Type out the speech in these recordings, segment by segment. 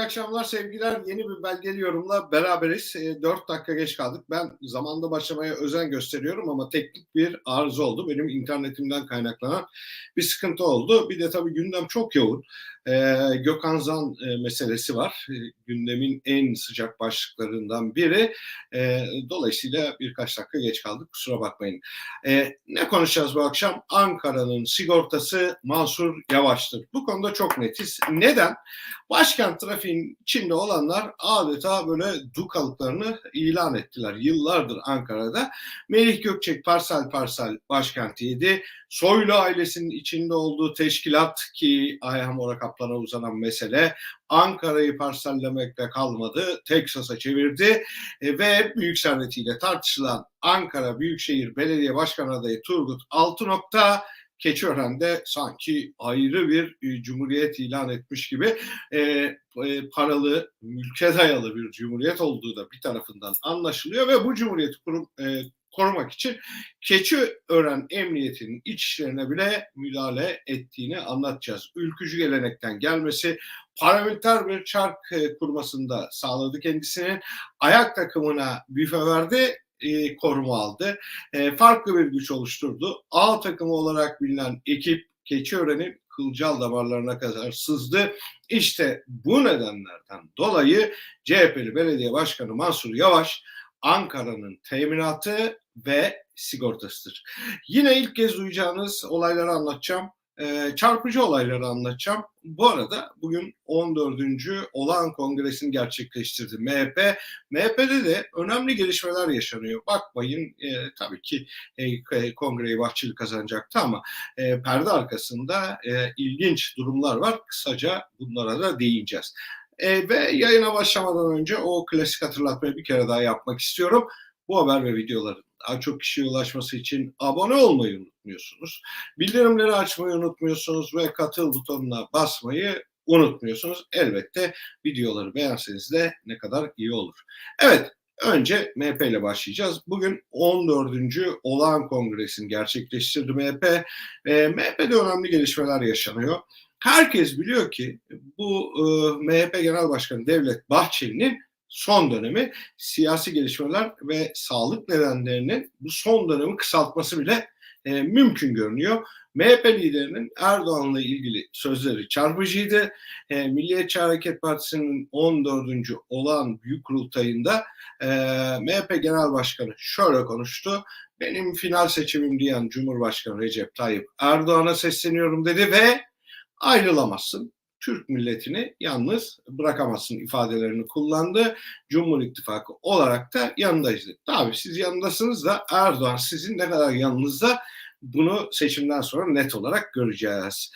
İyi akşamlar, sevgiler. Yeni bir belgeli yorumla beraberiz. E, 4 dakika geç kaldık. Ben zamanda başlamaya özen gösteriyorum ama teknik bir arıza oldu. Benim internetimden kaynaklanan bir sıkıntı oldu. Bir de tabii gündem çok yoğun. E, Gökhan Zan e, meselesi var. E, gündemin en sıcak başlıklarından biri. E, dolayısıyla birkaç dakika geç kaldık. Kusura bakmayın. E, ne konuşacağız bu akşam? Ankara'nın sigortası Mansur Yavaş'tır. Bu konuda çok netiz. Neden? Başkent trafiğin içinde olanlar adeta böyle dukalıklarını ilan ettiler. Yıllardır Ankara'da. Melih Gökçek parsel parsel başkentiydi. Soylu ailesinin içinde olduğu teşkilat ki Ayhan Mora Kaplan'a uzanan mesele Ankara'yı parsellemekle kalmadı. Teksas'a çevirdi e, ve büyük servetiyle tartışılan Ankara Büyükşehir Belediye Başkanı adayı Turgut Altınok'ta Keçiören'de sanki ayrı bir e, cumhuriyet ilan etmiş gibi e, e, paralı, mülke dayalı bir cumhuriyet olduğu da bir tarafından anlaşılıyor ve bu cumhuriyeti kurum, e, korumak için Keçiören Emniyeti'nin iç işlerine bile müdahale ettiğini anlatacağız. Ülkücü gelenekten gelmesi, paramiliter bir çark e, kurmasında sağladı kendisinin. Ayak takımına büfe verdi e, koruma aldı. E, farklı bir güç oluşturdu. A takımı olarak bilinen ekip Keçiören'in kılcal damarlarına kadar sızdı. İşte bu nedenlerden dolayı CHP'li belediye başkanı Mansur Yavaş Ankara'nın teminatı ve sigortasıdır. Yine ilk kez duyacağınız olayları anlatacağım e, çarpıcı olayları anlatacağım. Bu arada bugün 14. olağan kongresini gerçekleştirdi MHP. MHP'de de önemli gelişmeler yaşanıyor. Bakmayın e, tabii ki e, kongreyi Bahçeli kazanacaktı ama e, perde arkasında e, ilginç durumlar var. Kısaca bunlara da değineceğiz. E, ve yayına başlamadan önce o klasik hatırlatmayı bir kere daha yapmak istiyorum. Bu haber ve videoların daha çok kişiye ulaşması için abone olmayı unutmuyorsunuz. Bildirimleri açmayı unutmuyorsunuz ve katıl butonuna basmayı unutmuyorsunuz. Elbette videoları beğenseniz de ne kadar iyi olur. Evet, önce MHP ile başlayacağız. Bugün 14. olağan kongresini gerçekleştirdi MHP. E, MHP'de önemli gelişmeler yaşanıyor. Herkes biliyor ki bu e, MHP Genel Başkanı Devlet Bahçeli'nin son dönemi siyasi gelişmeler ve sağlık nedenlerinin bu son dönemi kısaltması bile e, mümkün görünüyor. MHP liderinin Erdoğan'la ilgili sözleri çarpıcıydı. E, Milliyetçi Hareket Partisi'nin 14. olan büyük kurultayında e, MHP Genel Başkanı şöyle konuştu. Benim final seçimim diyen Cumhurbaşkanı Recep Tayyip Erdoğan'a sesleniyorum dedi ve ayrılamazsın. Türk milletini yalnız bırakamazsın ifadelerini kullandı. Cumhur İttifakı olarak da yanındayız. Tabii siz yanındasınız da Erdoğan sizin ne kadar yanınızda bunu seçimden sonra net olarak göreceğiz.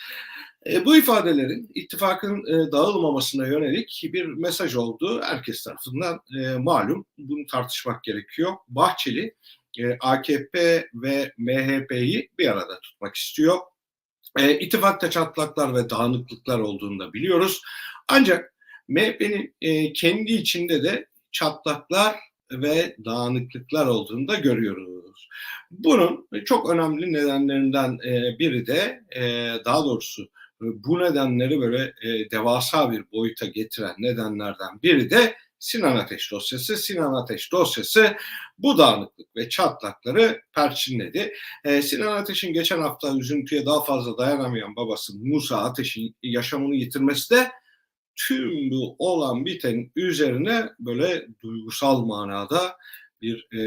E, bu ifadelerin ittifakın e, dağılmamasına yönelik bir mesaj olduğu herkes tarafından e, malum. Bunu tartışmak gerekiyor. Bahçeli e, AKP ve MHP'yi bir arada tutmak istiyor. E, ittifakta çatlaklar ve dağınıklıklar olduğunu da biliyoruz. Ancak MHP'nin e, kendi içinde de çatlaklar ve dağınıklıklar olduğunu da görüyoruz. Bunun çok önemli nedenlerinden e, biri de e, daha doğrusu bu nedenleri böyle e, devasa bir boyuta getiren nedenlerden biri de Sinan Ateş dosyası. Sinan Ateş dosyası bu dağınıklık ve çatlakları perçinledi. Ee, Sinan Ateş'in geçen hafta üzüntüye daha fazla dayanamayan babası Musa Ateş'in yaşamını yitirmesi de tüm bu olan biten üzerine böyle duygusal manada bir e,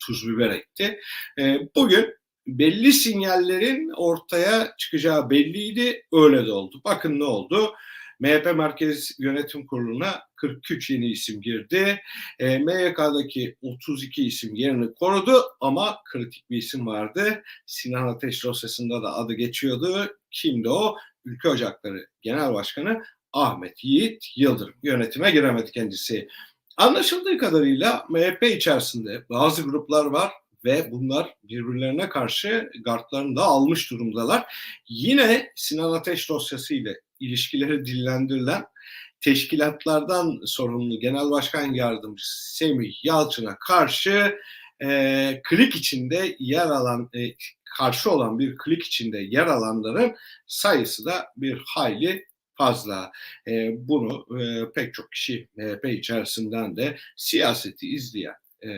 tuz biber ekti. E, bugün belli sinyallerin ortaya çıkacağı belliydi. Öyle de oldu. Bakın ne oldu? MHP Merkez Yönetim Kurulu'na 43 yeni isim girdi. E, MYK'daki 32 isim yerini korudu ama kritik bir isim vardı. Sinan Ateş dosyasında da adı geçiyordu. Kimdi o? Ülke Ocakları Genel Başkanı Ahmet Yiğit Yıldırım. Yönetime giremedi kendisi. Anlaşıldığı kadarıyla MHP içerisinde bazı gruplar var ve bunlar birbirlerine karşı gardlarını da almış durumdalar. Yine Sinan Ateş dosyası ile ilişkileri dillendirilen teşkilatlardan sorumlu Genel Başkan Yardımcısı Semih Yalçın'a karşı e, klik içinde yer alan e, karşı olan bir klik içinde yer alanların sayısı da bir hayli fazla. E, bunu e, pek çok kişi MHP içerisinden de siyaseti izleyen e,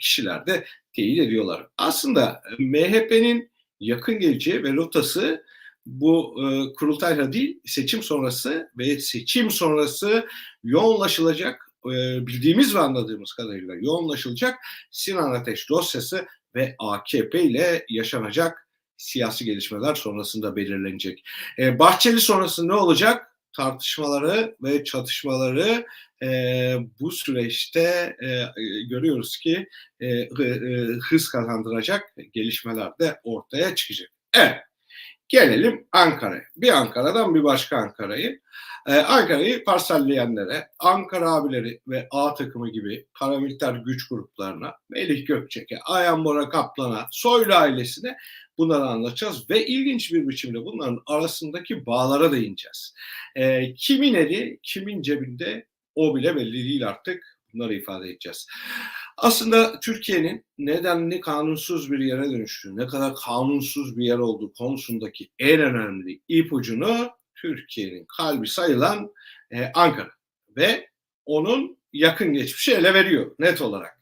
kişiler de teyit ediyorlar. Aslında MHP'nin yakın geleceği ve rotası bu e, kurultayla değil seçim sonrası ve seçim sonrası yoğunlaşılacak e, bildiğimiz ve anladığımız kadarıyla yoğunlaşılacak Sinan Ateş dosyası ve AKP ile yaşanacak siyasi gelişmeler sonrasında belirlenecek. E, Bahçeli sonrası ne olacak? Tartışmaları ve çatışmaları e, bu süreçte e, görüyoruz ki e, e, hız kazandıracak gelişmeler de ortaya çıkacak. Evet. Gelelim Ankara'ya. Bir Ankara'dan bir başka Ankara'yı. Ee, Ankara'yı parselleyenlere, Ankara abileri ve A takımı gibi paramiliter güç gruplarına, Melih Gökçek'e, Ayhan Bora Kaplan'a, Soylu ailesine bunları anlatacağız. Ve ilginç bir biçimde bunların arasındaki bağlara değineceğiz. Ee, kimin eli, kimin cebinde o bile belli değil artık. Bunları ifade edeceğiz. Aslında Türkiye'nin nedenli kanunsuz bir yere dönüştüğü, ne kadar kanunsuz bir yer olduğu konusundaki en önemli ipucunu Türkiye'nin kalbi sayılan e, Ankara ve onun yakın geçmişi ele veriyor net olarak.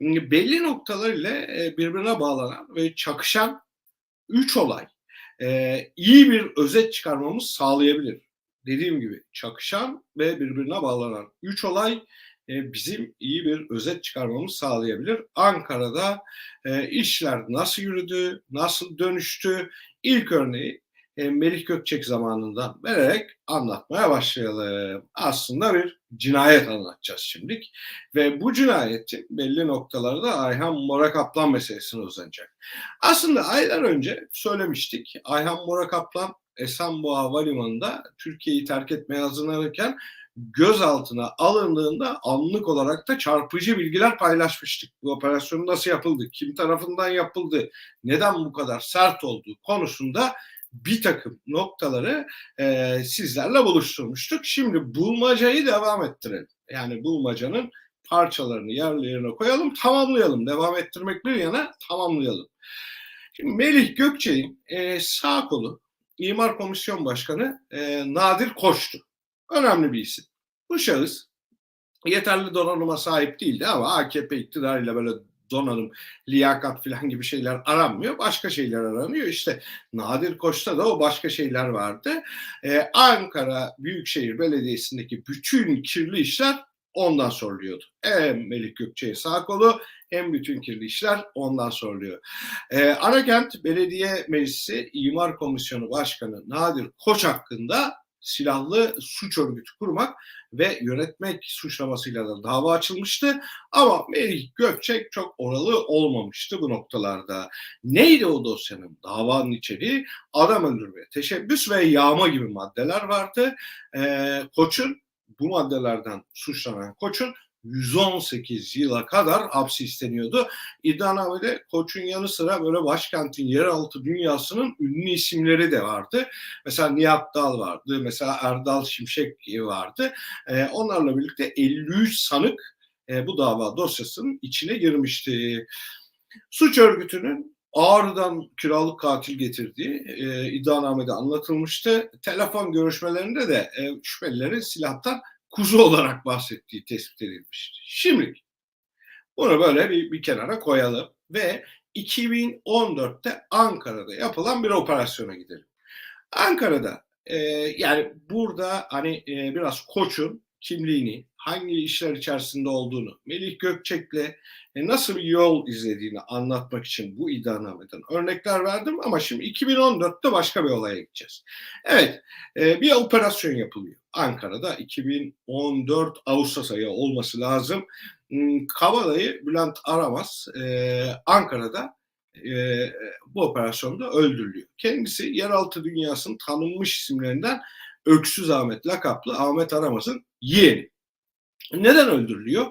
Belli noktalarıyla e, birbirine bağlanan ve çakışan üç olay e, iyi bir özet çıkarmamız sağlayabilir. Dediğim gibi çakışan ve birbirine bağlanan üç olay e, bizim iyi bir özet çıkarmamız sağlayabilir. Ankara'da e, işler nasıl yürüdü, nasıl dönüştü? İlk örneği e, Melih Gökçek zamanından vererek anlatmaya başlayalım. Aslında bir cinayet anlatacağız şimdilik. Ve bu cinayetin belli noktalarda Ayhan Morakaplan meselesine uzanacak. Aslında aylar önce söylemiştik. Ayhan Morakaplan Esenboğa Havalimanı'nda Türkiye'yi terk etmeye hazırlanırken gözaltına alındığında anlık olarak da çarpıcı bilgiler paylaşmıştık. Bu operasyon nasıl yapıldı, kim tarafından yapıldı, neden bu kadar sert olduğu konusunda bir takım noktaları e, sizlerle buluşturmuştuk. Şimdi bulmacayı devam ettirelim. Yani bulmacanın parçalarını yerlerine koyalım, tamamlayalım. Devam ettirmek bir yana tamamlayalım. Şimdi Melih Gökçe'nin e, sağ kolu İmar Komisyon Başkanı e, Nadir Koç'tu. Önemli bir isim. Bu şahıs yeterli donanıma sahip değildi ama AKP iktidarıyla böyle donanım, liyakat falan gibi şeyler aranmıyor. Başka şeyler aranıyor. İşte Nadir Koç'ta da o başka şeyler vardı. Ee, Ankara Büyükşehir Belediyesi'ndeki bütün kirli işler ondan soruluyordu. Hem Melik Gökçe'ye sağ kolu hem bütün kirli işler ondan soruluyor. Ee, Anakent Belediye Meclisi İmar Komisyonu Başkanı Nadir Koç hakkında silahlı suç örgütü kurmak ve yönetmek suçlamasıyla da dava açılmıştı. Ama Melih Gökçek çok oralı olmamıştı bu noktalarda. Neydi o dosyanın? Davanın içeriği adam öldürmeye teşebbüs ve yağma gibi maddeler vardı. Ee, Koç'un bu maddelerden suçlanan Koç'un 118 yıla kadar hapsi isteniyordu. İddianamede Koç'un yanı sıra böyle başkentin yeraltı dünyasının ünlü isimleri de vardı. Mesela Nihat Dal vardı, mesela Erdal Şimşek vardı. E, onlarla birlikte 53 sanık e, bu dava dosyasının içine girmişti. Suç örgütünün Ağrı'dan kiralık katil getirdiği e, iddianamede anlatılmıştı. Telefon görüşmelerinde de e, şüphelilerin silahtan kuzu olarak bahsettiği tespit edilmişti. Şimdi bunu böyle bir, bir kenara koyalım ve 2014'te Ankara'da yapılan bir operasyona gidelim. Ankara'da e, yani burada hani e, biraz koçun kimliğini, hangi işler içerisinde olduğunu, Melih Gökçek'le e, nasıl bir yol izlediğini anlatmak için bu iddianameden örnekler verdim ama şimdi 2014'te başka bir olaya gideceğiz. Evet, e, bir operasyon yapılıyor. Ankara'da 2014 Ağustos ayı olması lazım. Hmm, Kavala'yı Bülent Aramaz e, Ankara'da bu operasyonda öldürülüyor. Kendisi yeraltı dünyasının tanınmış isimlerinden Öksüz Ahmet lakaplı Ahmet Aramaz'ın yeğeni. Neden öldürülüyor?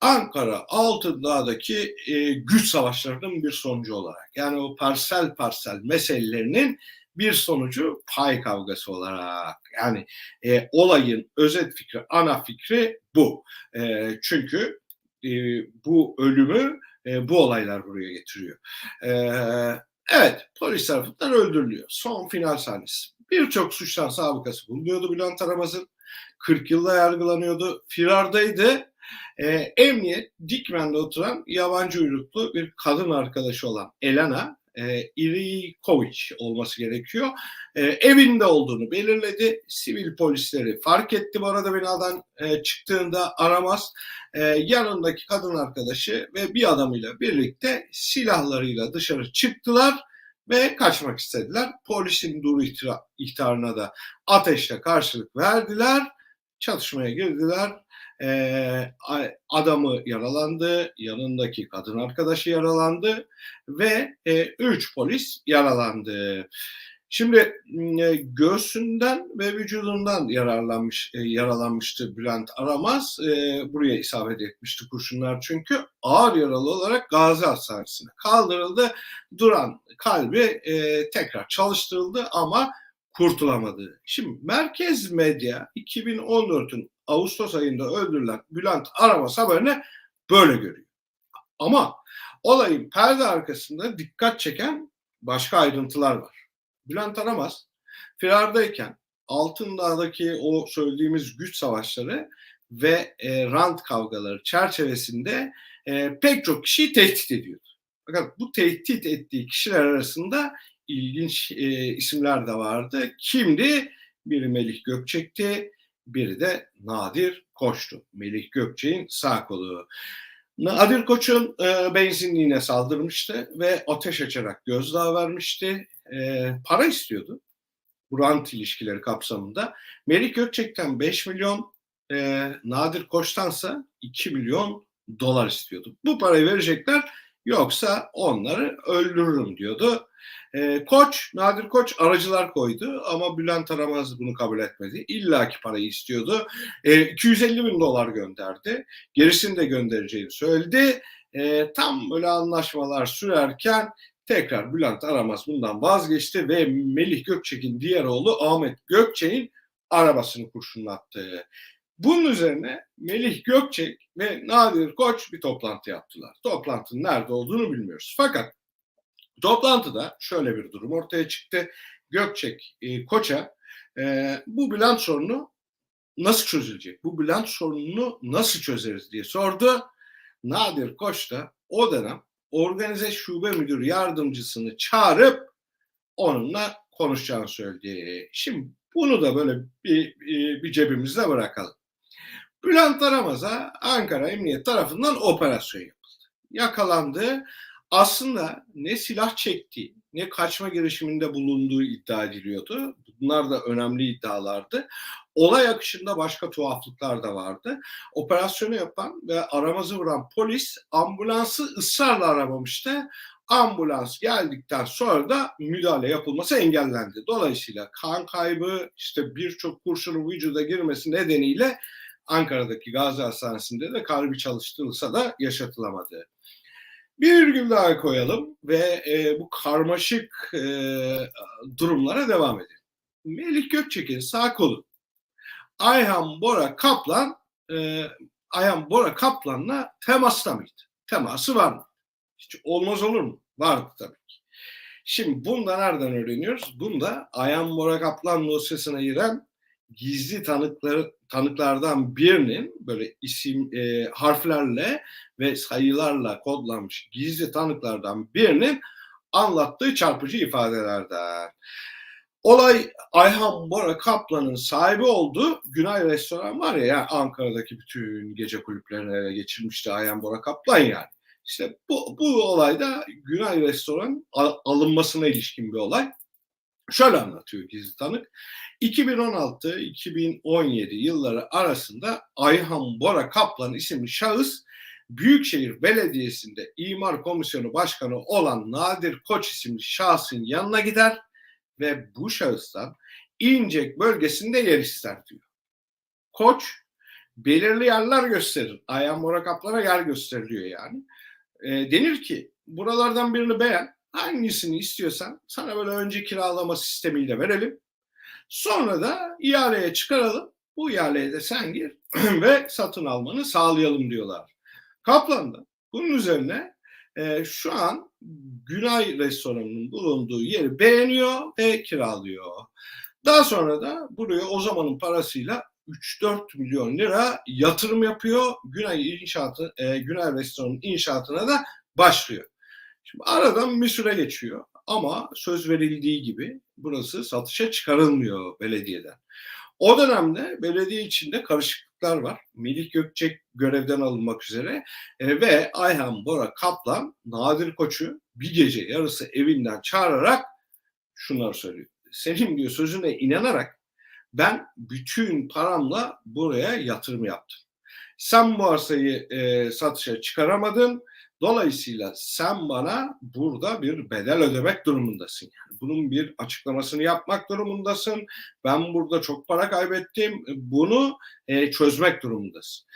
Ankara Altındağ'daki e, güç savaşlarının bir sonucu olarak. Yani o parsel parsel meselelerinin bir sonucu pay kavgası olarak. Yani e, olayın özet fikri, ana fikri bu. E, çünkü e, bu ölümü e, bu olaylar buraya getiriyor. E, evet, polis tarafından öldürülüyor. Son final sahnesi. Birçok suçtan sabıkası bulunuyordu Bülent Aramaz'ın. 40 yılda yargılanıyordu. Firardaydı. E, emniyet Dikmen'de oturan yabancı uyruklu bir kadın arkadaşı olan Elena e, Irikovic olması gerekiyor. E, evinde olduğunu belirledi. Sivil polisleri fark etti bu arada binadan e, çıktığında aramaz. E, yanındaki kadın arkadaşı ve bir adamıyla birlikte silahlarıyla dışarı çıktılar ve kaçmak istediler. Polisin duru ihtarına da ateşle karşılık verdiler. Çatışmaya girdiler. Ee, adamı yaralandı, yanındaki kadın arkadaşı yaralandı ve e, üç polis yaralandı. Şimdi e, göğsünden ve vücudundan yararlanmış, e, yaralanmıştı Bülent Aramaz. E, buraya isabet etmişti kurşunlar çünkü ağır yaralı olarak Gazi Hastanesi'ne kaldırıldı. Duran kalbi e, tekrar çalıştırıldı ama kurtulamadı. Şimdi merkez medya 2014'ün Ağustos ayında öldürülen Bülent Aramaz haberini böyle görüyor. Ama olayın perde arkasında dikkat çeken başka ayrıntılar var. Bülent Aramaz firardayken Altındağ'daki o söylediğimiz güç savaşları ve e, rant kavgaları çerçevesinde e, pek çok kişiyi tehdit ediyordu. Fakat bu tehdit ettiği kişiler arasında ilginç e, isimler de vardı. Kimdi? Biri Melih Gökçek'ti, biri de Nadir Koç'tu. Melih Gökçek'in sağ kolu. Nadir Koç'un e, benzinliğine saldırmıştı ve ateş açarak gözdağı vermişti. E, para istiyordu. Rant ilişkileri kapsamında. Melih Gökçek'ten 5 milyon, e, Nadir Koç'tansa 2 milyon dolar istiyordu. Bu parayı verecekler yoksa onları öldürürüm diyordu. E, Koç, Nadir Koç aracılar koydu ama Bülent Aramaz bunu kabul etmedi. İlla ki parayı istiyordu. E, 250 bin dolar gönderdi. Gerisini de göndereceğini söyledi. E, tam böyle anlaşmalar sürerken tekrar Bülent Aramaz bundan vazgeçti ve Melih Gökçek'in diğer oğlu Ahmet Gökçek'in arabasını kurşunlattı. Bunun üzerine Melih Gökçek ve Nadir Koç bir toplantı yaptılar. Toplantının nerede olduğunu bilmiyoruz. Fakat Toplantıda şöyle bir durum ortaya çıktı. Gökçek e, Koç'a e, bu bilanç sorunu nasıl çözülecek? Bu bilanç sorununu nasıl çözeriz diye sordu. Nadir Koç da o dönem organize şube müdür yardımcısını çağırıp onunla konuşacağını söyledi. Şimdi bunu da böyle bir, bir, cebimizde bırakalım. Bülent Aramaz'a Ankara Emniyet tarafından operasyon yapıldı. Yakalandı aslında ne silah çektiği ne kaçma girişiminde bulunduğu iddia ediliyordu. Bunlar da önemli iddialardı. Olay akışında başka tuhaflıklar da vardı. Operasyonu yapan ve aramazı vuran polis ambulansı ısrarla aramamıştı. Ambulans geldikten sonra da müdahale yapılması engellendi. Dolayısıyla kan kaybı, işte birçok kurşunun vücuda girmesi nedeniyle Ankara'daki Gazi Hastanesi'nde de kalbi çalıştırılsa da yaşatılamadı. Bir virgül daha koyalım ve e, bu karmaşık e, durumlara devam edelim. Melih Gökçek'in sağ kolu Ayhan Bora Kaplan e, Ayhan Bora Kaplan'la temasta mıydı? Teması var mı? Hiç olmaz olur mu? Vardı tabii ki. Şimdi bunda nereden öğreniyoruz? Bunda Ayhan Bora Kaplan dosyasına giren gizli tanıkları tanıklardan birinin böyle isim e, harflerle ve sayılarla kodlanmış gizli tanıklardan birinin anlattığı çarpıcı ifadelerden. Olay Ayhan Bora Kaplan'ın sahibi olduğu Günay Restoran var ya yani Ankara'daki bütün gece kulüplerini ele geçirmişti Ayhan Bora Kaplan yani. İşte bu, bu olayda Günay Restoran alınmasına ilişkin bir olay. Şöyle anlatıyor gizli tanık. 2016-2017 yılları arasında Ayhan Bora Kaplan isimli şahıs Büyükşehir Belediyesi'nde İmar Komisyonu Başkanı olan Nadir Koç isimli şahsın yanına gider ve bu şahıstan İncek bölgesinde yer ister diyor. Koç belirli yerler gösterir. Ayhan Bora Kaplan'a yer gösteriliyor yani. E, denir ki buralardan birini beğen hangisini istiyorsan sana böyle önce kiralama sistemiyle verelim. Sonra da ihaleye çıkaralım. Bu ihaleye de sen gir ve satın almanı sağlayalım diyorlar. Kaplan da bunun üzerine e, şu an Günay restoranının bulunduğu yeri beğeniyor ve kiralıyor. Daha sonra da buraya o zamanın parasıyla 3-4 milyon lira yatırım yapıyor. Güney inşaatı, e, Güney Restoran'ın inşaatına da başlıyor. Şimdi aradan bir süre geçiyor ama söz verildiği gibi burası satışa çıkarılmıyor belediyeden. O dönemde belediye içinde karışıklıklar var. Melih Gökçek görevden alınmak üzere e, ve Ayhan Bora Kaplan Nadir Koç'u bir gece yarısı evinden çağırarak şunları söylüyor. Senin diyor sözüne inanarak ben bütün paramla buraya yatırım yaptım. Sen bu arsayı e, satışa çıkaramadın. Dolayısıyla sen bana burada bir bedel ödemek durumundasın. Yani bunun bir açıklamasını yapmak durumundasın. Ben burada çok para kaybettim. Bunu e, çözmek durumundasın.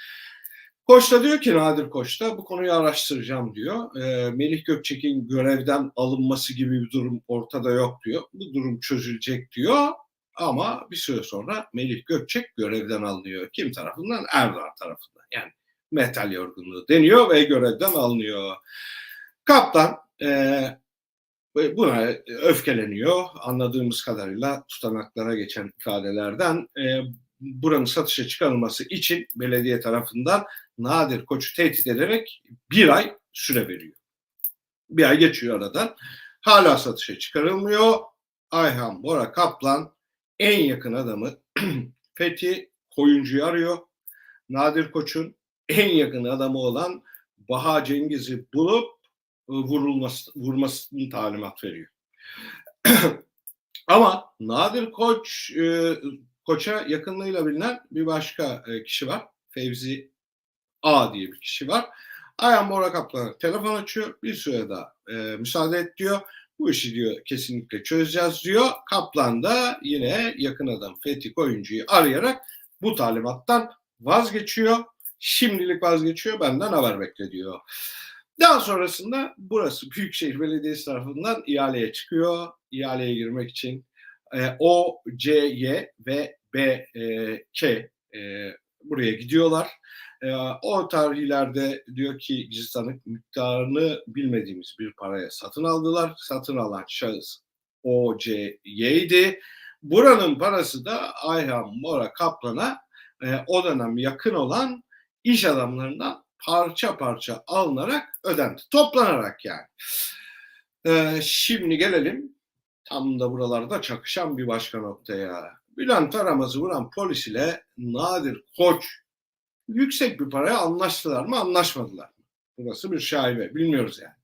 Koç da diyor ki Nadir Koç da bu konuyu araştıracağım diyor. E, Melih Gökçek'in görevden alınması gibi bir durum ortada yok diyor. Bu durum çözülecek diyor. Ama bir süre sonra Melih Gökçek görevden alınıyor. Kim tarafından? Erdoğan tarafından. Yani metal yorgunluğu deniyor ve görevden alınıyor. Kaptan e, buna öfkeleniyor. Anladığımız kadarıyla tutanaklara geçen ifadelerden e, buranın satışa çıkarılması için belediye tarafından Nadir Koç'u tehdit ederek bir ay süre veriyor. Bir ay geçiyor aradan. Hala satışa çıkarılmıyor. Ayhan Bora Kaplan en yakın adamı Fethi Koyuncu'yu arıyor. Nadir Koç'un en yakın adamı olan Baha Cengiz'i bulup e, vurulması, vurmasını talimat veriyor. Ama Nadir Koç e, Koç'a yakınlığıyla bilinen bir başka e, kişi var. Fevzi A diye bir kişi var. Ayhan Bora Kaplan'a telefon açıyor. Bir süre daha e, müsaade et diyor. Bu işi diyor kesinlikle çözeceğiz diyor. Kaplan da yine yakın adam Fethi Koyuncu'yu arayarak bu talimattan vazgeçiyor. Şimdilik vazgeçiyor benden haber bekle diyor. Daha sonrasında burası Büyükşehir Belediyesi tarafından ihaleye çıkıyor. İhaleye girmek için e, O, C, Y ve B, e, K e, buraya gidiyorlar. E, o tarihlerde diyor ki gizli tanık miktarını bilmediğimiz bir paraya satın aldılar. Satın alan şahıs O, C, Y'ydi. Buranın parası da Ayhan Mora Kaplan'a e, o dönem yakın olan iş adamlarından parça parça alınarak ödendi. Toplanarak yani. Ee, şimdi gelelim tam da buralarda çakışan bir başka noktaya. Bülent Aramaz'ı vuran polis ile Nadir Koç yüksek bir paraya anlaştılar mı anlaşmadılar mı? Burası bir şaibe bilmiyoruz yani.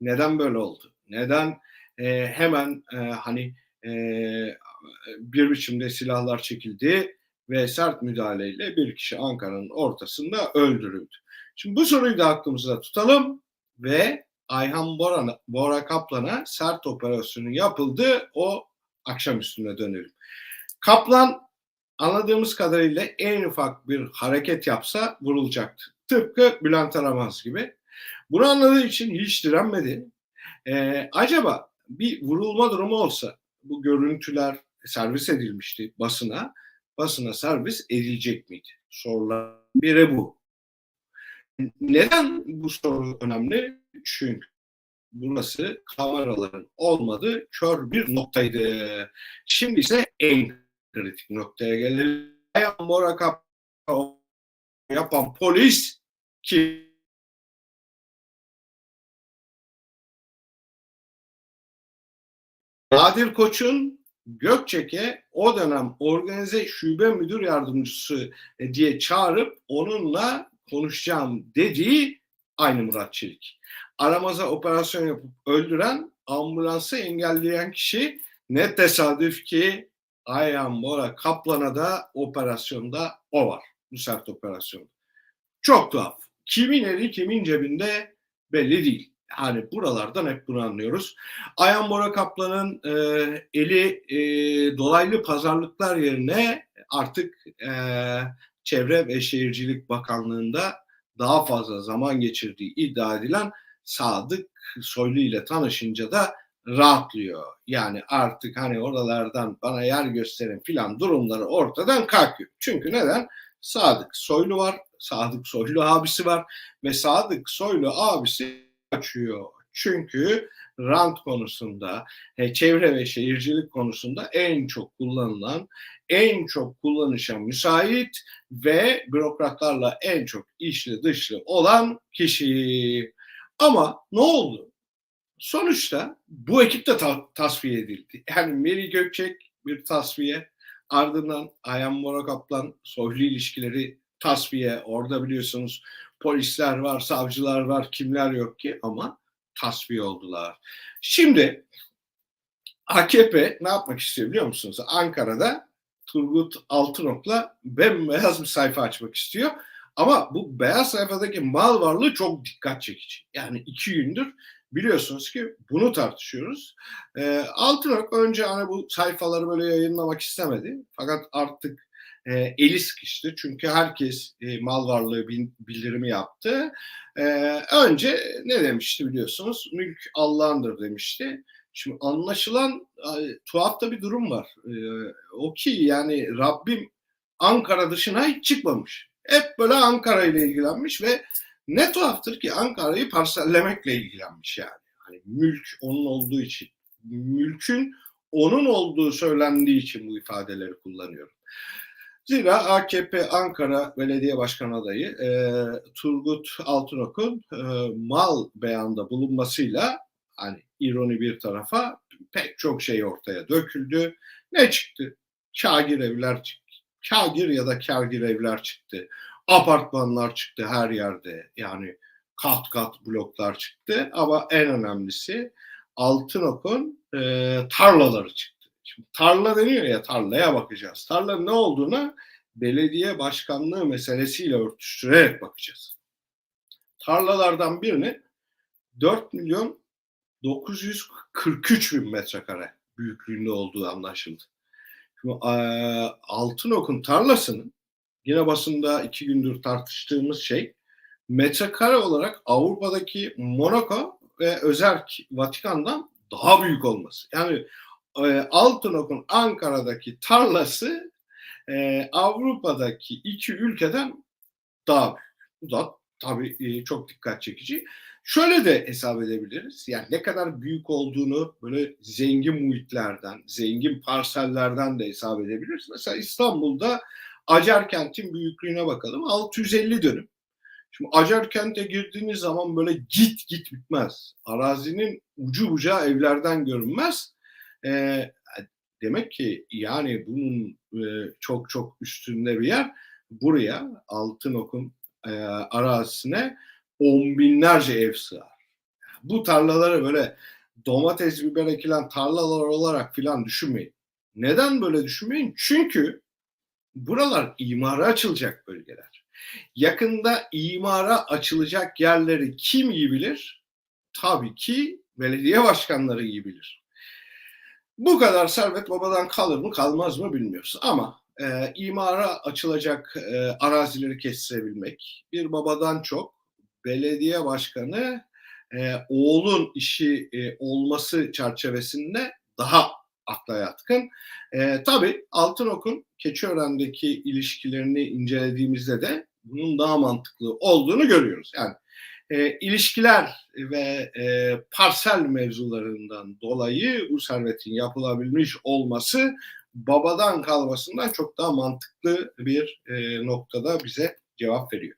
Neden böyle oldu? Neden e, hemen e, hani e, bir biçimde silahlar çekildi ve sert müdahaleyle bir kişi Ankara'nın ortasında öldürüldü. Şimdi bu soruyu da aklımızda tutalım ve Ayhan Bora, Bora Kaplan'a sert operasyonu yapıldı. O akşam üstüne dönelim. Kaplan anladığımız kadarıyla en ufak bir hareket yapsa vurulacaktı. Tıpkı Bülent Aramaz gibi. Bunu anladığı için hiç direnmedi. Ee, acaba bir vurulma durumu olsa bu görüntüler servis edilmişti basına. Basına servis edilecek miydi? Sorular biri bu. Neden bu soru önemli? Çünkü burası kameraların olmadığı kör bir noktaydı. Şimdi ise en kritik noktaya gelelim. Mora yapan polis ki Nadir Koç'un Gökçek'e o dönem organize şube müdür yardımcısı diye çağırıp onunla konuşacağım dediği aynı Murat Çelik. Aramaza operasyon yapıp öldüren ambulansı engelleyen kişi ne tesadüf ki Ayhan Bora Kaplan'a da operasyonda o var. Bu sert operasyon. Çok tuhaf. Kimin eli kimin cebinde belli değil. Yani buralardan hep bunu anlıyoruz. Ayhan Bora Kaplan'ın e, eli e, dolaylı pazarlıklar yerine artık e, Çevre ve Şehircilik Bakanlığı'nda daha fazla zaman geçirdiği iddia edilen Sadık Soylu ile tanışınca da rahatlıyor. Yani artık hani oralardan bana yer gösterin filan durumları ortadan kalkıyor. Çünkü neden? Sadık Soylu var, Sadık Soylu abisi var ve Sadık Soylu abisi açıyor. Çünkü rant konusunda, e, çevre ve şehircilik konusunda en çok kullanılan, en çok kullanışa müsait ve bürokratlarla en çok işli dışlı olan kişi. Ama ne oldu? Sonuçta bu ekip de ta- tasfiye edildi. Yani Meri Gökçek bir tasfiye, ardından Ayhan Morakaplan soylu ilişkileri tasfiye. Orada biliyorsunuz polisler var, savcılar var, kimler yok ki ama tasfiye oldular. Şimdi AKP ne yapmak istiyor biliyor musunuz? Ankara'da Turgut Altınok'la bembeyaz bir sayfa açmak istiyor. Ama bu beyaz sayfadaki mal varlığı çok dikkat çekici. Yani iki gündür biliyorsunuz ki bunu tartışıyoruz. E, Altınok önce hani bu sayfaları böyle yayınlamak istemedi. Fakat artık e, eli sıkıştı. Çünkü herkes e, mal varlığı bildirimi yaptı. E, önce ne demişti biliyorsunuz? Mülk Allah'ındır demişti. Şimdi anlaşılan e, tuhaf da bir durum var. E, o ki yani Rabbim Ankara dışına hiç çıkmamış. Hep böyle Ankara ile ilgilenmiş ve ne tuhaftır ki Ankara'yı parsellemekle ilgilenmiş yani. Hani mülk onun olduğu için. Mülkün onun olduğu söylendiği için bu ifadeleri kullanıyorum. Zira AKP Ankara Belediye Başkan adayı e, Turgut Altınok'un e, mal beyanda bulunmasıyla hani ironi bir tarafa pek çok şey ortaya döküldü. Ne çıktı? Kagir evler çıktı. Kagir ya da kagir evler çıktı. Apartmanlar çıktı her yerde. Yani kat kat bloklar çıktı. Ama en önemlisi Altınok'un e, tarlaları çıktı. Şimdi tarla deniyor ya tarlaya bakacağız. Tarlanın ne olduğuna belediye başkanlığı meselesiyle örtüştürerek bakacağız. Tarlalardan birini 4 milyon 943 bin metrekare büyüklüğünde olduğu anlaşıldı. Şimdi Altınok'un tarlasının yine basında iki gündür tartıştığımız şey metrekare olarak Avrupa'daki Monaco ve Özerk Vatikan'dan daha büyük olması. Yani e, Altınok'un Ankara'daki tarlası e, Avrupa'daki iki ülkeden daha büyük. Bu da tabii e, çok dikkat çekici. Şöyle de hesap edebiliriz. Yani ne kadar büyük olduğunu böyle zengin muhitlerden, zengin parsellerden de hesap edebiliriz. Mesela İstanbul'da Acarkent'in büyüklüğüne bakalım. 650 dönüm. Şimdi Acarkent'e girdiğiniz zaman böyle git git bitmez. Arazinin ucu bucağı evlerden görünmez. E, demek ki yani bunun e, çok çok üstünde bir yer. Buraya Altınok'un e, arazisine on binlerce ev sığar. Bu tarlaları böyle domates, biber ekilen tarlalar olarak filan düşünmeyin. Neden böyle düşünmeyin? Çünkü buralar imara açılacak bölgeler. Yakında imara açılacak yerleri kim iyi bilir? Tabii ki belediye başkanları iyi bilir. Bu kadar servet babadan kalır mı kalmaz mı bilmiyoruz. Ama e, imara açılacak e, arazileri kestirebilmek bir babadan çok belediye başkanı e, oğlun işi e, olması çerçevesinde daha akla yatkın. E, tabii Altınok'un Keçiören'deki ilişkilerini incelediğimizde de bunun daha mantıklı olduğunu görüyoruz. Yani e, ilişkiler ve e, parsel mevzularından dolayı bu servetin yapılabilmiş olması babadan kalmasından çok daha mantıklı bir e, noktada bize cevap veriyor.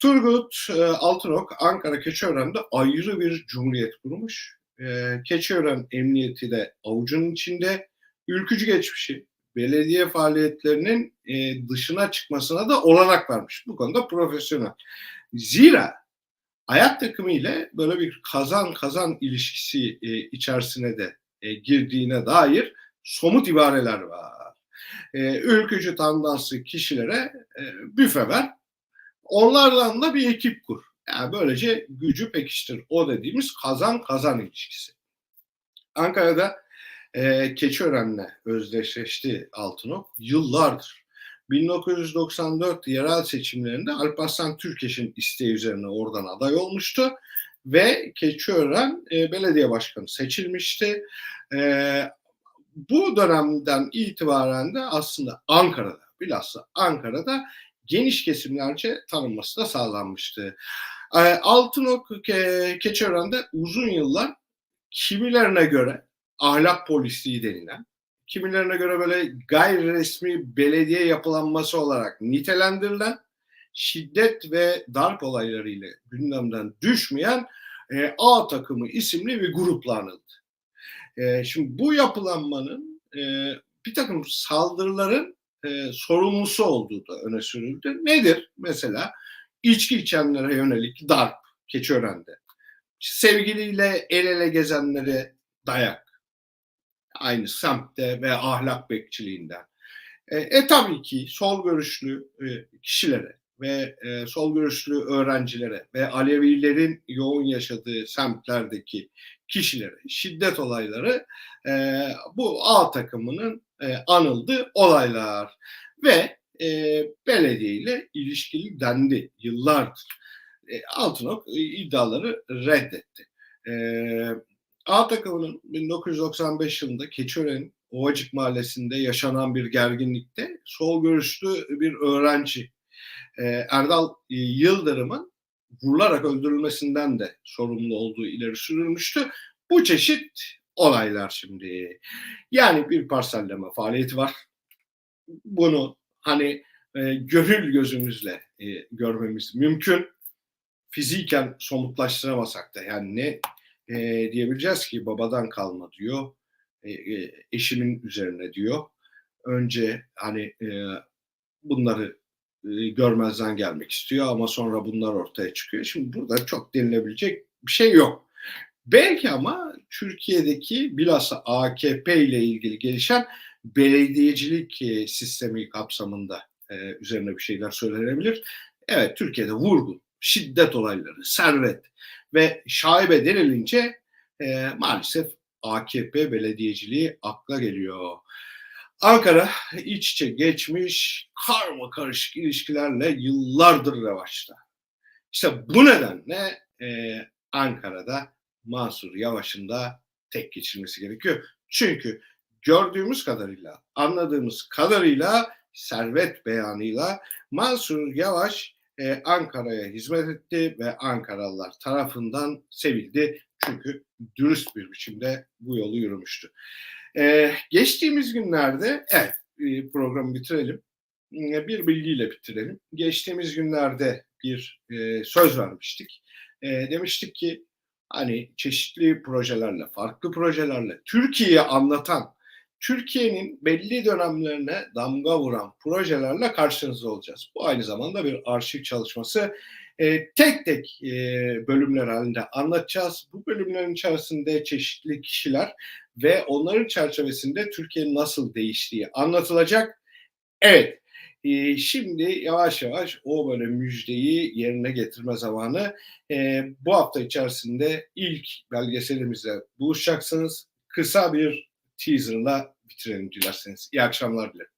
Turgut e, Altınok Ankara Keçiören'de ayrı bir cumhuriyet kurmuş. E, Keçiören Emniyeti de avucunun içinde ülkücü geçmişi, belediye faaliyetlerinin e, dışına çıkmasına da olanak vermiş. Bu konuda profesyonel. Zira ayak takımı ile böyle bir kazan kazan ilişkisi e, içerisine de e, girdiğine dair somut ibareler var. E, ülkücü tandanslı kişilere e, büfe ver, onlardan da bir ekip kur. Yani böylece gücü pekiştir. O dediğimiz kazan kazan ilişkisi. Ankara'da e, Keçiören'le özdeşleşti Altınok yıllardır. 1994 yerel seçimlerinde Alparslan Türkeş'in isteği üzerine oradan aday olmuştu ve Keçiören e, belediye başkanı seçilmişti. E, bu dönemden itibaren de aslında Ankara'da, bilhassa Ankara'da geniş kesimlerce tanınması da sağlanmıştı. E, Altınok Ke Keçiören'de uzun yıllar kimilerine göre ahlak polisliği denilen, kimilerine göre böyle gayri resmi belediye yapılanması olarak nitelendirilen şiddet ve darp olaylarıyla gündemden düşmeyen e, A takımı isimli bir grupla anıldı. E, şimdi bu yapılanmanın e, bir takım saldırıların e, sorumlusu olduğu da öne sürüldü. Nedir? Mesela içki içenlere yönelik darp Keçiören'de. Sevgiliyle el ele gezenlere dayak. Aynı semtte ve ahlak bekçiliğinden. E, e tabii ki sol görüşlü e, kişilere ve e, sol görüşlü öğrencilere ve Alevilerin yoğun yaşadığı semtlerdeki kişilere şiddet olayları e, bu A takımının e, anıldığı olaylar ve e, belediye ile ilişkili dendi yıllardır. E, Altınok e, iddiaları reddetti. E, A takımının 1995 yılında Keçiören Ovacık Mahallesi'nde yaşanan bir gerginlikte sol görüşlü bir öğrenci e, Erdal Yıldırım'ın vurularak öldürülmesinden de sorumlu olduğu ileri sürülmüştü. Bu çeşit olaylar şimdi. Yani bir parselleme faaliyeti var. Bunu hani e, gönül gözümüzle e, görmemiz mümkün. Fiziken somutlaştıramasak da yani ne e, diyebileceğiz ki babadan kalma diyor. E, e, eşimin üzerine diyor. Önce hani e, bunları e, görmezden gelmek istiyor ama sonra bunlar ortaya çıkıyor. Şimdi burada çok denilebilecek bir şey yok. Belki ama Türkiye'deki bilhassa AKP ile ilgili gelişen belediyecilik e, sistemi kapsamında e, üzerine bir şeyler söylenebilir. Evet Türkiye'de vurgun, şiddet olayları, servet ve şaibe denilince e, maalesef AKP belediyeciliği akla geliyor. Ankara iç içe geçmiş karma karışık ilişkilerle yıllardır revaçta. İşte bu nedenle e, Ankara'da Mansur Yavaş'ın da tek geçilmesi gerekiyor. Çünkü gördüğümüz kadarıyla, anladığımız kadarıyla servet beyanıyla Mansur Yavaş e, Ankara'ya hizmet etti ve Ankaralılar tarafından sevildi. Çünkü dürüst bir biçimde bu yolu yürümüştü. Ee, geçtiğimiz günlerde, evet e, programı bitirelim. E, bir bilgiyle bitirelim. Geçtiğimiz günlerde bir e, söz vermiştik. E, demiştik ki hani çeşitli projelerle, farklı projelerle Türkiye'yi anlatan, Türkiye'nin belli dönemlerine damga vuran projelerle karşınızda olacağız. Bu aynı zamanda bir arşiv çalışması. E, tek tek e, bölümler halinde anlatacağız. Bu bölümlerin içerisinde çeşitli kişiler ve onların çerçevesinde Türkiye'nin nasıl değiştiği anlatılacak. Evet, e, şimdi yavaş yavaş o böyle müjdeyi yerine getirme zamanı. E, bu hafta içerisinde ilk belgeselimizle buluşacaksınız. Kısa bir teaserla bitirelim dilerseniz. İyi akşamlar dilerim.